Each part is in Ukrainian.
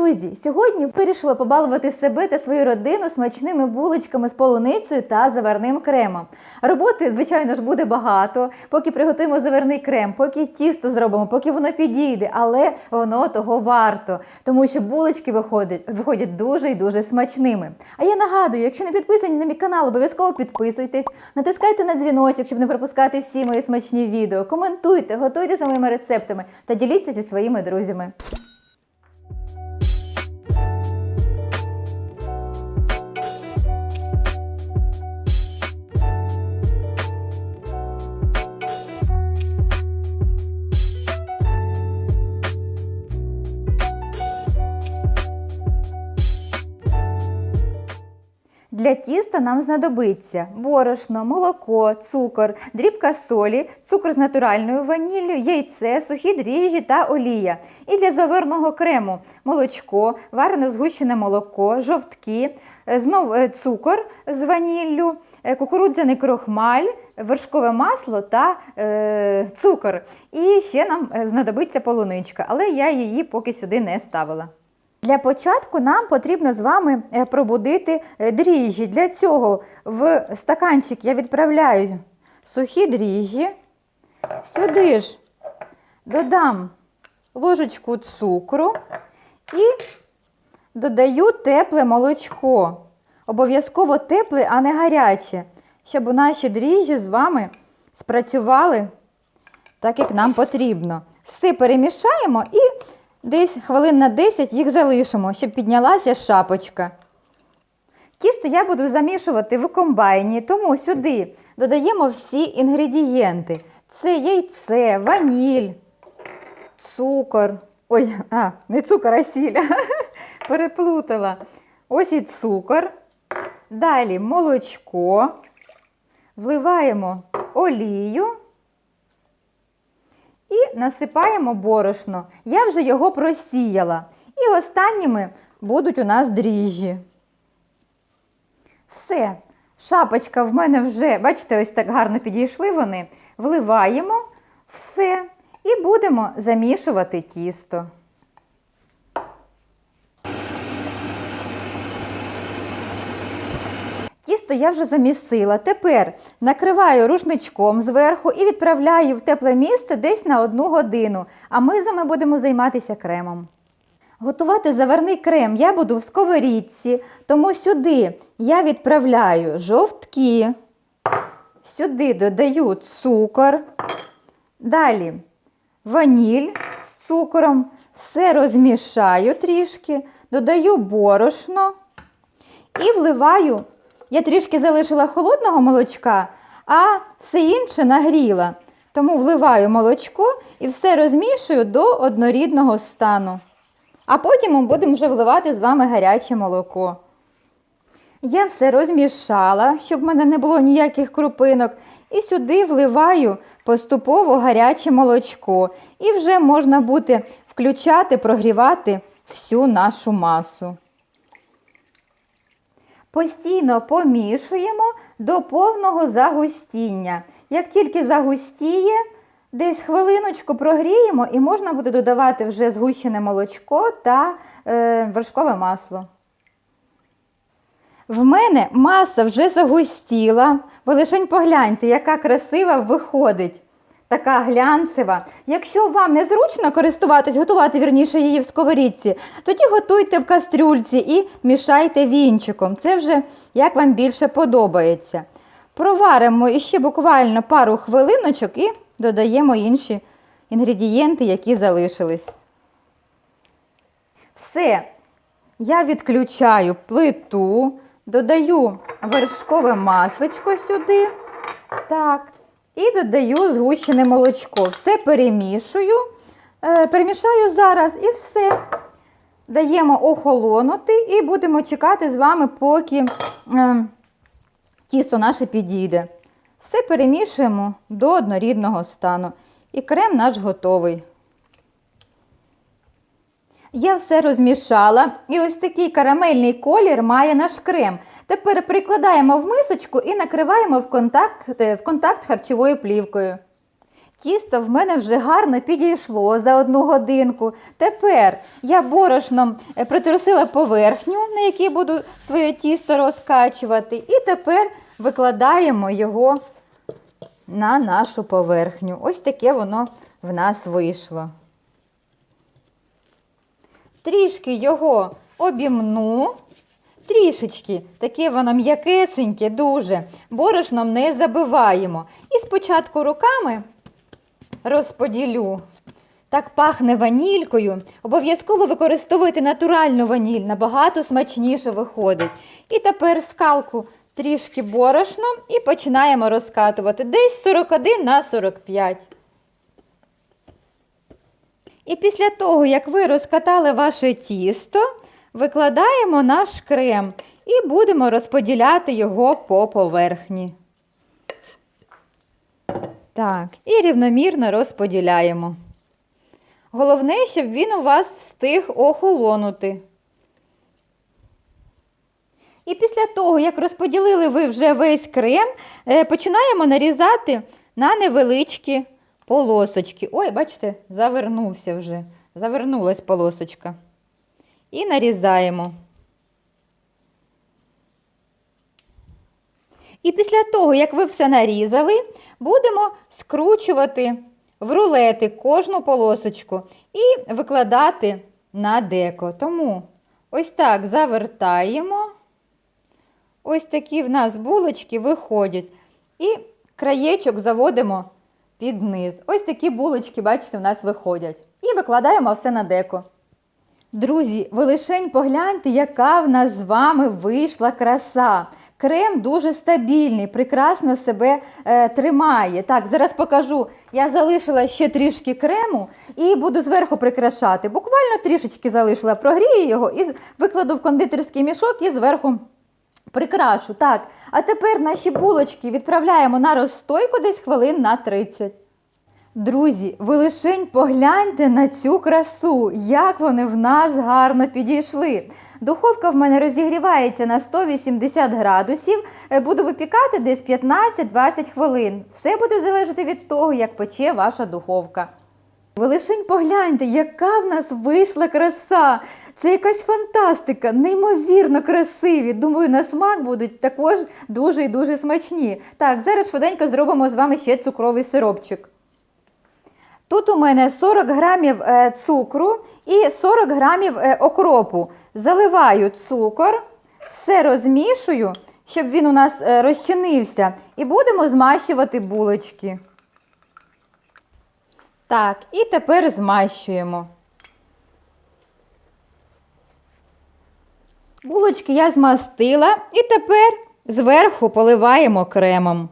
друзі! Сьогодні вирішила побалувати себе та свою родину смачними булочками з полуницею та заварним кремом. Роботи, звичайно ж, буде багато, поки приготуємо заварний крем, поки тісто зробимо, поки воно підійде, але воно того варто, тому що булочки виходять, виходять дуже і дуже смачними. А я нагадую, якщо не підписані на мій канал, обов'язково підписуйтесь, натискайте на дзвіночок, щоб не пропускати всі мої смачні відео. Коментуйте, готуйте за моїми рецептами та діліться зі своїми друзями. Для тіста нам знадобиться борошно, молоко, цукор, дрібка солі, цукор з натуральною ваніллю, яйце, сухі дріжджі та олія. І для заварного крему молочко, варене згущене молоко, жовтки, е, знов е, цукор з ваніллю, е, кукурудзяний крохмаль, вершкове масло та е, цукор. І ще нам знадобиться полуничка, але я її поки сюди не ставила. Для початку нам потрібно з вами е, пробудити е, дріжджі. Для цього в стаканчик я відправляю сухі дріжджі. Сюди ж додам ложечку цукру і додаю тепле молочко. Обов'язково тепле, а не гаряче, щоб наші дріжджі з вами спрацювали так, як нам потрібно. Все перемішаємо і Десь хвилин на 10 їх залишимо, щоб піднялася шапочка. Тісто я буду замішувати в комбайні, тому сюди додаємо всі інгредієнти. Це яйце, ваніль, цукор. Ой, а, не цукор, а сіль. Переплутала. Ось і цукор. Далі молочко. Вливаємо олію. І насипаємо борошно. Я вже його просіяла. І останніми будуть у нас дріжджі. Все. Шапочка в мене вже, бачите, ось так гарно підійшли вони. Вливаємо все і будемо замішувати тісто. Тісто я вже замісила. Тепер накриваю рушничком зверху і відправляю в тепле місце десь на одну годину. А ми з вами будемо займатися кремом. Готувати заварний крем я буду в сковорідці, тому сюди я відправляю жовтки, сюди додаю цукор, далі ваніль з цукором, все розмішаю трішки, додаю борошно і вливаю. Я трішки залишила холодного молочка, а все інше нагріла. Тому вливаю молочко і все розмішую до однорідного стану. А потім ми будемо вже вливати з вами гаряче молоко. Я все розмішала, щоб в мене не було ніяких крупинок. І сюди вливаю поступово гаряче молочко. І вже можна буде включати, прогрівати всю нашу масу. Постійно помішуємо до повного загустіння. Як тільки загустіє, десь хвилиночку прогріємо і можна буде додавати вже згущене молочко та е, вершкове масло. В мене маса вже загустіла. Ви лишень погляньте, яка красива виходить. Така глянцева. Якщо вам незручно користуватись, готувати вірніше її в сковорідці, тоді готуйте в кастрюльці і мішайте вінчиком. Це вже як вам більше подобається. Проваримо іще буквально пару хвилиночок і додаємо інші інгредієнти, які залишились. Все. Я відключаю плиту, додаю вершкове масличко сюди. Так. І додаю згущене молочко. Все перемішую, е, перемішаю зараз і все. Даємо охолонути і будемо чекати з вами, поки е, тісто наше підійде. Все перемішуємо до однорідного стану. І крем наш готовий. Я все розмішала, і ось такий карамельний колір має наш крем. Тепер прикладаємо в мисочку і накриваємо в контакт, в контакт харчовою плівкою. Тісто в мене вже гарно підійшло за одну годинку. Тепер я борошном е, притрусила поверхню, на якій буду своє тісто розкачувати, і тепер викладаємо його на нашу поверхню. Ось таке воно в нас вийшло. Трішки його обімну, трішечки, таке воно м'якесеньке, дуже. Борошном не забиваємо. І спочатку руками розподілю. Так пахне ванількою. Обов'язково використовуйте натуральну ваніль, набагато смачніше виходить. І тепер скалку трішки борошном і починаємо розкатувати десь 41 на 45. І після того, як ви розкатали ваше тісто, викладаємо наш крем і будемо розподіляти його по поверхні. Так, і рівномірно розподіляємо. Головне, щоб він у вас встиг охолонути. І після того, як розподілили ви вже весь крем, е, починаємо нарізати на невеличкі полосочки. Ой, бачите, завернувся вже. Завернулась полосочка. І нарізаємо. І після того, як ви все нарізали, будемо скручувати в рулети кожну полосочку і викладати на деко. Тому ось так завертаємо. Ось такі в нас булочки виходять. І краєчок заводимо під низ. Ось такі булочки, бачите, у нас виходять. І викладаємо все на деко. Друзі, ви лишень погляньте, яка в нас з вами вийшла краса. Крем дуже стабільний, прекрасно себе е, тримає. Так, зараз покажу. Я залишила ще трішки крему і буду зверху прикрашати. Буквально трішечки залишила, прогрію його і викладу в кондитерський мішок і зверху прикрашу. Так, а тепер наші булочки відправляємо на розстойку десь хвилин на 30. Друзі, ви лишень погляньте на цю красу, як вони в нас гарно підійшли. Духовка в мене розігрівається на 180 градусів. Е, Буду випікати десь 15-20 хвилин. Все буде залежати від того, як пече ваша духовка. Ви лишень погляньте, яка в нас вийшла краса. Це якась фантастика, неймовірно красиві. Думаю, на смак будуть також дуже і дуже смачні. Так, зараз швиденько зробимо з вами ще цукровий сиропчик. Тут у мене 40 грамів е, цукру і 40 грамів е, окропу. Заливаю цукор, все розмішую, щоб він у нас е, розчинився. І будемо змащувати булочки. Так, і тепер змащуємо. Булочки я змастила і тепер зверху поливаємо кремом.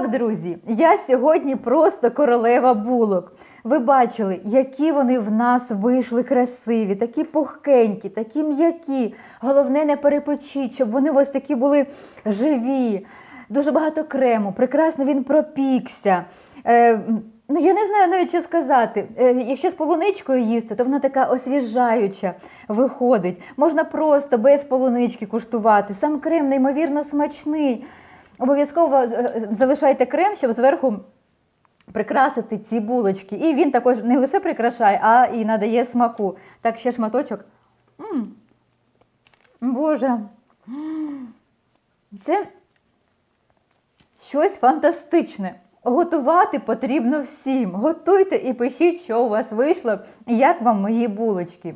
Так, друзі, я сьогодні просто королева булок. Ви бачили, які вони в нас вийшли красиві, такі пухкенькі, такі м'які. Головне, не перепечіть, щоб вони ось такі були живі. Дуже багато крему, прекрасно він пропікся. Е, ну, я не знаю навіть, що сказати. Е, якщо з полуничкою їсти, то вона така освіжаюча виходить. Можна просто без полунички куштувати. Сам крем неймовірно смачний. Обов'язково е, залишайте крем, щоб зверху прикрасити ці булочки. І він також не лише прикрашає, а і надає смаку. Так, ще шматочок. м Боже. М. Це щось фантастичне. Готувати потрібно всім. Готуйте і пишіть, що у вас вийшло, і як вам мої булочки.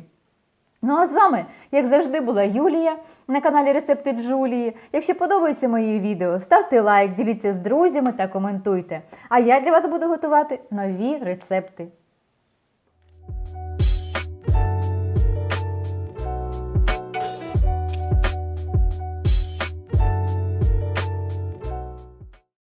Ну а з вами, як завжди, була Юлія на каналі Рецепти Джулії. Якщо подобаються мої відео, ставте лайк, діліться з друзями та коментуйте. А я для вас буду готувати нові рецепти.